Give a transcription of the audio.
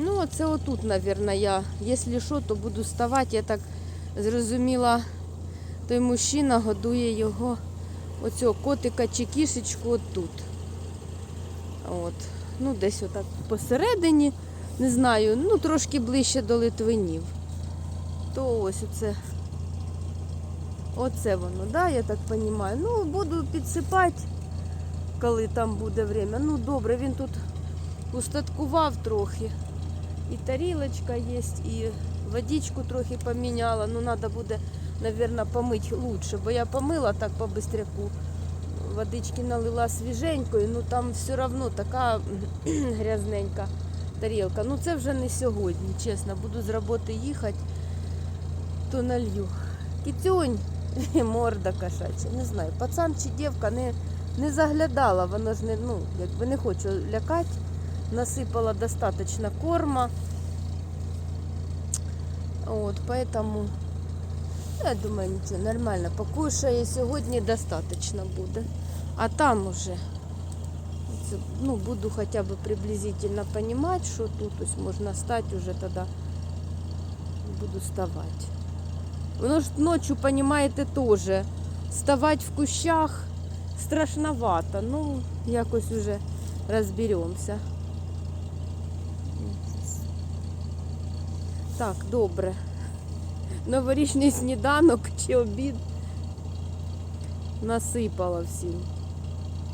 Ну, оце отут, мабуть, я. Якщо що, то буду ставати. Я так зрозуміла, той мужчина годує його, оцього котика чи кішечку отут. От. Ну, десь отак посередині, не знаю, ну трошки ближче до Литвинів. То ось оце. Оце воно, да, я так розумію. Ну, буду підсипати, коли там буде время. Ну, добре, він тут устаткував трохи. І тарілочка є, і водичку трохи поміняла. Ну, треба буде, мабуть, помити лучше, бо я помила так по бистряку. Водички налила свіженькою, ну там все одно така грязненька тарілка. Ну це вже не сьогодні, чесно. Буду з роботи їхати, то налью. Кітюнь, морда кошача, не знаю, пацан чи дівка не, не заглядала, воно ж не, ну, якби не хочу лякати. Насипала достаточно корма. От, поэтому я думаю, нічого, нормально. Покушає сьогодні достаточно буде. А там уже ну, буду хоча б приблизительно розуміти, що тут ось можна стати уже тоді буду ставати. Воно ж ночі, розумієте, теж. Ставати в кущах страшновато. Ну, якось уже розберемося. Так, добре. Новорічний сніданок чи обід насипала всім.